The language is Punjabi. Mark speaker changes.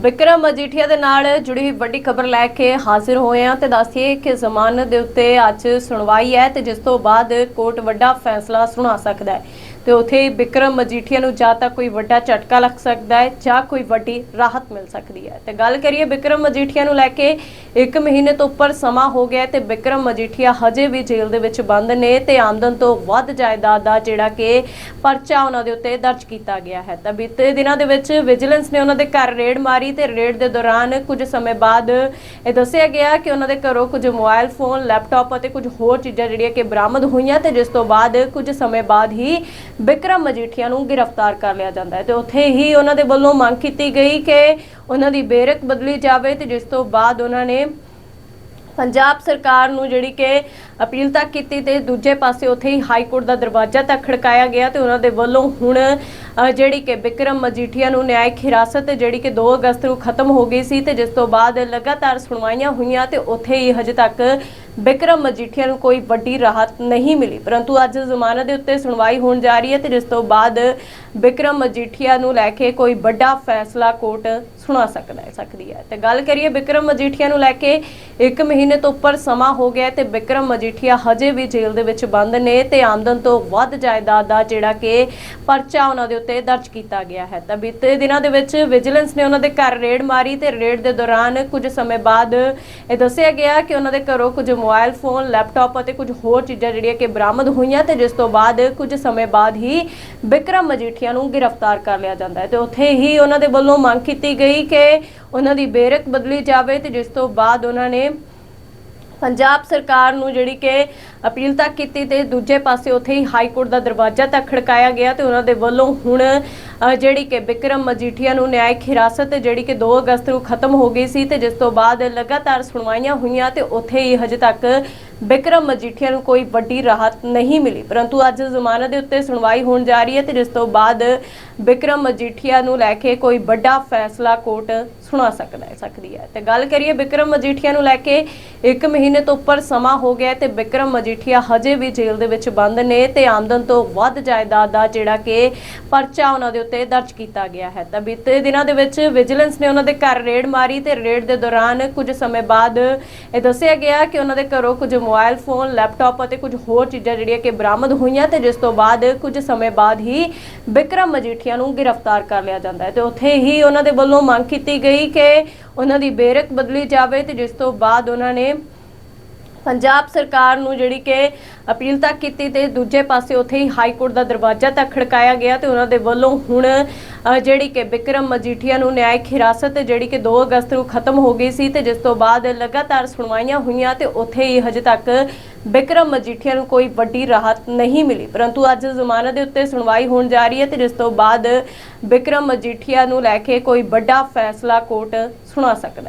Speaker 1: ਵਿਕਰਮ ਮਜੀਠੀਆ ਦੇ ਨਾਲ ਜੁੜੀ ਵੱਡੀ ਖਬਰ ਲੈ ਕੇ ਹਾਜ਼ਰ ਹੋਏ ਹਾਂ ਤੇ ਦੱਸੀਏ ਕਿ ਜ਼ਮਾਨਤ ਦੇ ਉੱਤੇ ਅੱਜ ਸੁਣਵਾਈ ਹੈ ਤੇ ਜਿਸ ਤੋਂ ਬਾਅਦ ਕੋਰਟ ਵੱਡਾ ਫੈਸਲਾ ਸੁਣਾ ਸਕਦਾ ਹੈ। ਤੇ ਉਥੇ ਬਿਕਰਮ ਮਜੀਠੀਆ ਨੂੰ ਜਾਂ ਤਾਂ ਕੋਈ ਵੱਡਾ ਝਟਕਾ ਲੱਗ ਸਕਦਾ ਹੈ ਜਾਂ ਕੋਈ ਵੱਡੀ ਰਾਹਤ ਮਿਲ ਸਕਦੀ ਹੈ। ਤੇ ਗੱਲ ਕਰੀਏ ਬਿਕਰਮ ਮਜੀਠੀਆ ਨੂੰ ਲੈ ਕੇ 1 ਮਹੀਨੇ ਤੋਂ ਉੱਪਰ ਸਮਾਂ ਹੋ ਗਿਆ ਹੈ ਤੇ ਵਿਕਰਮ ਮਜੀਠੀਆ ਹਜੇ ਵੀ ਜੇਲ੍ਹ ਦੇ ਵਿੱਚ ਬੰਦ ਨੇ ਤੇ ਆਮਦਨ ਤੋਂ ਵੱਧ ਜਾਇਦਾਦ ਦਾ ਜਿਹੜਾ ਕਿ ਪਰਚਾ ਉਹਨਾਂ ਦੇ ਉੱਤੇ ਦਰਜ ਕੀਤਾ ਗਿਆ ਹੈ। ਤਾਂ ਬੀਤੇ ਦਿਨਾਂ ਦੇ ਵਿੱਚ ਵਿਜੀਲੈਂਸ ਨੇ ਉਹਨਾਂ ਦੇ ਘਰ ਰੇਡ ਮਾਰੀ ਤੇ ਰੇਡ ਦੇ ਦੌਰਾਨ ਕੁਝ ਸਮੇਂ ਬਾਅਦ ਇਹ ਦੱਸਿਆ ਗਿਆ ਕਿ ਉਹਨਾਂ ਦੇ ਘਰੋਂ ਕੁਝ ਮੋਬਾਈਲ ਫੋਨ, ਲੈਪਟਾਪ ਅਤੇ ਕੁਝ ਹੋਰ ਚੀਜ਼ਾਂ ਜਿਹੜੀਆਂ ਕਿ ਬਰਾਮਦ ਹੋਈਆਂ ਤੇ ਜਿਸ ਤੋਂ ਬਾਅਦ ਕੁਝ ਸਮੇਂ ਬਾਅਦ ਹੀ ਬਿਕਰਮ ਮਜੀਠੀਆ ਨੂੰ ਗ੍ਰਿਫਤਾਰ ਕਰ ਲਿਆ ਜਾਂਦਾ ਹੈ ਤੇ ਉੱਥੇ ਹੀ ਉਹਨਾਂ ਦੇ ਵੱਲੋਂ ਮੰਗ ਕੀਤੀ ਗਈ ਕਿ ਉਹਨਾਂ ਦੀ ਬੇਰਕ ਬਦਲੀ ਜਾਵੇ ਤੇ ਜਿਸ ਤੋਂ ਬਾਅਦ ਉਹਨਾਂ ਨੇ ਪੰਜਾਬ ਸਰਕਾਰ ਨੂੰ ਜਿਹੜੀ ਕਿ ਅਪੀਲ ਤੱਕ ਕੀਤੀ ਤੇ ਦੂਜੇ ਪਾਸੇ ਉੱਥੇ ਹੀ ਹਾਈ ਕੋਰਟ ਦਾ ਦਰਵਾਜ਼ਾ ਤੱਕ ਖੜਕਾਇਆ ਗਿਆ ਤੇ ਉਹਨਾਂ ਦੇ ਵੱਲੋਂ ਹੁਣ ਜਿਹੜੀ ਕਿ ਬਿਕਰਮ ਮਜੀਠੀਆ ਨੂੰ ਨਿਆਇਕ ਹਿਰਾਸਤ ਜਿਹੜੀ ਕਿ 2 ਅਗਸਤ ਨੂੰ ਖਤਮ ਹੋ ਗਈ ਸੀ ਤੇ ਜਿਸ ਤੋਂ ਬਾਅਦ ਲਗਾਤਾਰ ਸੁਣਵਾਈਆਂ ਹੋਈਆਂ ਤੇ ਉੱਥੇ ਹੀ ਹਜੇ ਤੱਕ ਬਿਕਰਮ ਮਜੀਠੀਆ ਨੂੰ ਕੋਈ ਵੱਡੀ ਰਾਹਤ ਨਹੀਂ ਮਿਲੀ। ਪਰੰਤੂ ਅੱਜ ਜ਼ਮਾਨਤ ਦੇ ਉੱਤੇ ਸੁਣਵਾਈ ਹੋਣ ਜਾ ਰਹੀ ਹੈ ਤੇ ਜਿਸ ਤੋਂ ਬਾਅਦ ਬਿਕਰਮ ਮਜੀਠੀਆ ਨੂੰ ਲੈ ਕੇ ਕੋਈ ਵੱਡਾ ਫੈਸਲਾ ਕੋਰਟ ਸੁਣਾ ਸਕਦਾ ਹੈ ਸਕਦੀ ਹੈ। ਤੇ ਗੱਲ ਕਰੀਏ ਬਿਕਰਮ ਮਜੀਠੀਆ ਨੂੰ ਲੈ ਕੇ 1 ਮਹੀਨੇ ਤੋਂ ਉੱਪਰ ਸਮਾਂ ਹੋ ਗਿਆ ਹੈ ਤੇ ਵਿਕਰਮ ਮਜੀਠੀਆ ਹਜੇ ਵੀ ਜੇਲ੍ਹ ਦੇ ਵਿੱਚ ਬੰਦ ਨੇ ਤੇ ਆਮਦਨ ਤੋਂ ਵੱਧ ਜਾਇਦਾਦ ਦਾ ਜਿਹੜਾ ਕਿ ਪਰਚਾ ਉਹਨਾਂ ਦੇ ਉੱਤੇ ਦਰਜ ਕੀਤਾ ਗਿਆ ਹੈ। ਤਾਂ ਬੀਤੇ ਦਿਨਾਂ ਦੇ ਵਿੱਚ ਵਿਜੀਲੈਂਸ ਨੇ ਉਹਨਾਂ ਦੇ ਘਰ ਰੇਡ ਮਾਰੀ ਤੇ ਰੇਡ ਦੇ ਦੌਰਾਨ ਕੁਝ ਸਮੇਂ ਬਾਅਦ ਇਹ ਦੱਸਿਆ ਗਿਆ ਕਿ ਉਹਨਾਂ ਦੇ ਘਰੋਂ ਕੁਝ ਮੋਬਾਈਲ ਫੋਨ, ਲੈਪਟਾਪ ਅਤੇ ਕੁਝ ਹੋਰ ਚੀਜ਼ਾਂ ਜਿਹੜੀਆਂ ਕਿ ਬਰਾਮਦ ਹੋਈਆਂ ਤੇ ਜਿਸ ਤੋਂ ਬਾਅਦ ਕੁਝ ਸਮੇਂ ਬਾਅਦ ਹੀ ਵਿਕਰਮ ਮਜੀਠੀਆ ਨੂੰ ਗ੍ਰਿਫਤਾਰ ਕਰ ਲਿਆ ਜਾਂਦਾ ਹੈ ਤੇ ਉੱਥੇ ਹੀ ਉਹਨਾਂ ਦੇ ਵੱਲੋਂ ਮੰਗ ਕੀਤੀ ਗਈ ਕਿ ਉਹਨਾਂ ਦੀ ਬੇਰਕ ਬਦਲੀ ਜਾਵੇ ਤੇ ਜਿਸ ਤੋਂ ਬਾਅਦ ਉਹਨਾਂ ਨੇ ਪੰਜਾਬ ਸਰਕਾਰ ਨੂੰ ਜਿਹੜੀ ਕਿ ਅਪੀਲ ਤੱਕ ਕੀਤੀ ਤੇ ਦੂਜੇ ਪਾਸੇ ਉੱਥੇ ਹੀ ਹਾਈ ਕੋਰਟ ਦਾ ਦਰਵਾਜ਼ਾ ਤੱਕ ਖੜਕਾਇਆ ਗਿਆ ਤੇ ਉਹਨਾਂ ਦੇ ਵੱਲੋਂ ਹੁਣ ਜਿਹੜੀ ਕਿ ਬਿਕਰਮ ਮਜੀਠੀਆ ਨੂੰ ਨਿਆਇਕ ਹਿਰਾਸਤ ਜਿਹੜੀ ਕਿ 2 ਅਗਸਤ ਨੂੰ ਖਤਮ ਹੋ ਗਈ ਸੀ ਤੇ ਜਿਸ ਤੋਂ ਬਾਅਦ ਲਗਾਤਾਰ ਸੁਣਵਾਈਆਂ ਹੋਈਆਂ ਤੇ ਉੱਥੇ ਹੀ ਹਜੇ ਤੱਕ ਬਿਕਰਮ ਮਜੀਠੀਆ ਨੂੰ ਕੋਈ ਵੱਡੀ ਰਾਹਤ ਨਹੀਂ ਮਿਲੀ। ਪਰੰਤੂ ਅੱਜ ਜ਼ਮਾਨਤ ਦੇ ਉੱਤੇ ਸੁਣਵਾਈ ਹੋਣ ਜਾ ਰਹੀ ਹੈ ਤੇ ਜਿਸ ਤੋਂ ਬਾਅਦ ਬਿਕਰਮ ਮਜੀਠੀਆ ਨੂੰ ਲੈ ਕੇ ਕੋਈ ਵੱਡਾ ਫੈਸਲਾ ਕੋਰਟ ਸੁਣਾ ਸਕਦਾ ਹੈ ਸਕਦੀ ਹੈ। ਤੇ ਗੱਲ ਕਰੀਏ ਬਿਕਰਮ ਮਜੀਠੀਆ ਨੂੰ ਲੈ ਕੇ 1 ਮਹੀਨੇ ਤੋਂ ਉੱਪਰ ਸਮਾਂ ਹੋ ਗਿਆ ਹੈ ਤੇ ਵਿਕਰਮ ਮਜੀਠੀਆ ਹਜੇ ਵੀ ਜੇਲ੍ਹ ਦੇ ਵਿੱਚ ਬੰਦ ਨੇ ਤੇ ਆਮਦਨ ਤੋਂ ਵੱਧ ਜਾਇਦਾਦ ਦਾ ਜਿਹੜਾ ਕਿ ਪਰਚਾ ਉਹਨਾਂ ਦੇ ਉੱਤੇ ਦਰਜ ਕੀਤਾ ਗਿਆ ਹੈ। ਤਾਂ ਬੀਤੇ ਦਿਨਾਂ ਦੇ ਵਿੱਚ ਵਿਜੀਲੈਂਸ ਨੇ ਉਹਨਾਂ ਦੇ ਘਰ ਰੇਡ ਮਾਰੀ ਤੇ ਰੇਡ ਦੇ ਦੌਰਾਨ ਕੁਝ ਸਮੇਂ ਬਾਅਦ ਇਹ ਦੱਸਿਆ ਗਿਆ ਕਿ ਉਹਨਾਂ ਦੇ ਘਰੋਂ ਕੁਝ ਮੋਬਾਈਲ ਫੋਨ, ਲੈਪਟਾਪ ਅਤੇ ਕੁਝ ਹੋਰ ਚੀਜ਼ਾਂ ਜਿਹੜੀਆਂ ਕਿ ਬਰਾਮਦ ਹੋਈਆਂ ਤੇ ਜਿਸ ਤੋਂ ਬਾਅਦ ਕੁਝ ਸਮੇਂ ਬਾਅਦ ਹੀ ਬਿਕਰਮ ਮਜੀਠੀਆ ਨੂੰ ਗ੍ਰਿਫਤਾਰ ਕਰ ਲਿਆ ਜਾਂਦਾ ਹੈ ਤੇ ਉੱਥੇ ਹੀ ਉਹਨਾਂ ਦੇ ਵੱਲੋਂ ਮੰਗ ਕੀਤੀ ਗਈ ਕਿ ਉਹਨਾਂ ਦੀ ਬੇਰਕ ਬਦਲੀ ਜਾਵੇ ਤੇ ਜਿਸ ਤੋਂ ਬਾਅਦ ਉਹਨਾਂ ਨੇ ਪੰਜਾਬ ਸਰਕਾਰ ਨੂੰ ਜਿਹੜੀ ਕਿ ਅਪੀਲ ਤੱਕ ਕੀਤੀ ਤੇ ਦੂਜੇ ਪਾਸੇ ਉੱਥੇ ਹੀ ਹਾਈ ਕੋਰਟ ਦਾ ਦਰਵਾਜ਼ਾ ਤੱਕ ਖੜਕਾਇਆ ਗਿਆ ਤੇ ਉਹਨਾਂ ਦੇ ਵੱਲੋਂ ਹੁਣ ਜਿਹੜੀ ਕਿ ਬਿਕਰਮ ਮਜੀਠੀਆ ਨੂੰ ਨਿਆਇਕ ਹਿਰਾਸਤ ਜਿਹੜੀ ਕਿ 2 ਅਗਸਤ ਨੂੰ ਖਤਮ ਹੋ ਗਈ ਸੀ ਤੇ ਜਿਸ ਤੋਂ ਬਾਅਦ ਲਗਾਤਾਰ ਸੁਣਵਾਈਆਂ ਹੋਈਆਂ ਤੇ ਉੱਥੇ ਹੀ ਹਜੇ ਤੱਕ ਬਿਕਰਮ ਮਜੀਠੀਆ ਨੂੰ ਕੋਈ ਵੱਡੀ ਰਾਹਤ ਨਹੀਂ ਮਿਲੀ। ਪਰੰਤੂ ਅੱਜ ਜ਼ਮਾਨਤ ਦੇ ਉੱਤੇ ਸੁਣਵਾਈ ਹੋਣ ਜਾ ਰਹੀ ਹੈ ਤੇ ਜਿਸ ਤੋਂ ਬਾਅਦ ਬਿਕਰਮ ਮਜੀਠੀਆ ਨੂੰ ਲੈ ਕੇ ਕੋਈ ਵੱਡਾ ਫੈਸਲਾ ਕੋਰਟ ਸੁਣਾ ਸਕਦਾ ਹੈ।